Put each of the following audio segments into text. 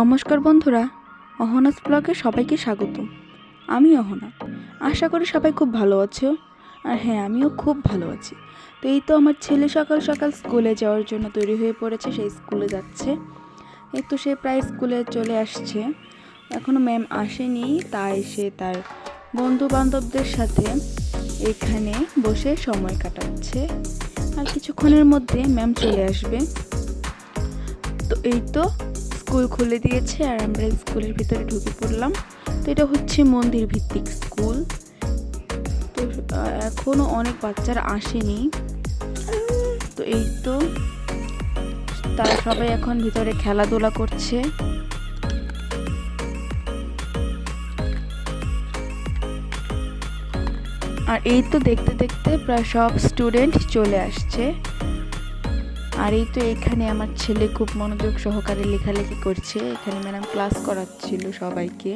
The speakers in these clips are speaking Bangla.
নমস্কার বন্ধুরা, অহনাস ব্লগে সবাইকে স্বাগত। আমি অহনা। আশা করি সবাই খুব ভালো আছো। আর হ্যাঁ আমিও খুব ভালো আছি। তো এই তো আমার ছেলে সকাল সকাল স্কুলে যাওয়ার জন্য তৈরি হয়ে পড়েছে, সেই স্কুলে যাচ্ছে। এই তো সে প্রায় স্কুলে চলে আসছে। এখনও ম্যাম আসেনি, তাই সে তার বন্ধু বান্ধবদের সাথে এখানে বসে সময় কাটাচ্ছে। আর কিছুক্ষণের মধ্যে ম্যাম চলে আসবে। তো এই তো স্কুল খুলে দিয়েছে আর আমরা স্কুলের ভিতরে ঢুকে পড়লাম। তো এটা হচ্ছে মন্দির ভিত্তিক স্কুল। তো আহ, এখনও অনেক বাচ্চারা আসেনি। তো এই তো তারা সবাই এখন ভিতরে খেলাধুলা করছে। আর এই তো দেখতে দেখতে প্রায় সব স্টুডেন্ট চলে আসছে। আর এই তো এখানে আমার ছেলে খুব মনোযোগ সহকারে লেখালেখি করছে। এখানে ম্যাডাম ক্লাস করাচ্ছিল সবাইকে।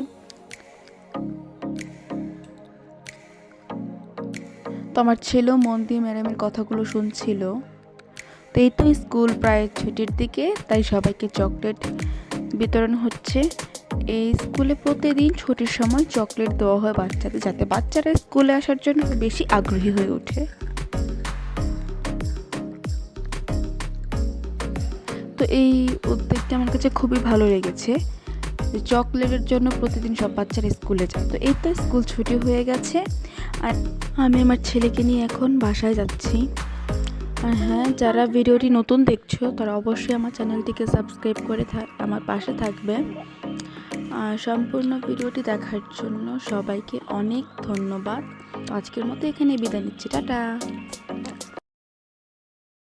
তো আমার ছেলেও মন দিয়ে ম্যাডামের কথাগুলো শুনছিল। তো এই তো স্কুল প্রায় ছুটির দিকে, তাই সবাইকে চকলেট বিতরণ হচ্ছে। এই স্কুলে প্রতিদিন ছুটির সময় চকলেট দেওয়া হয় বাচ্চাদের, যাতে বাচ্চারা স্কুলে আসার জন্য বেশি আগ্রহী হয়ে ওঠে। তো এই উদ্যোগটা আমার কাছে খুবই ভালো লেগেছে চকলেটের জন্য প্রতিদিন সব বাচ্চারা স্কুলে যায়। তো এই তো স্কুল ছুটি হয়ে গেছে আর আমি আমার ছেলেকে নিয়ে এখন বাসায় যাচ্ছি। আর হ্যাঁ যারা ভিডিওটি নতুন দেখছ, তারা অবশ্যই আমার চ্যানেলটিকে সাবস্ক্রাইব করে আমার পাশে থাকবে। আর সম্পূর্ণ ভিডিওটি দেখার জন্য সবাইকে অনেক ধন্যবাদ। আজকের মতো এখানে বিদায় নিচ্ছি। টাটা!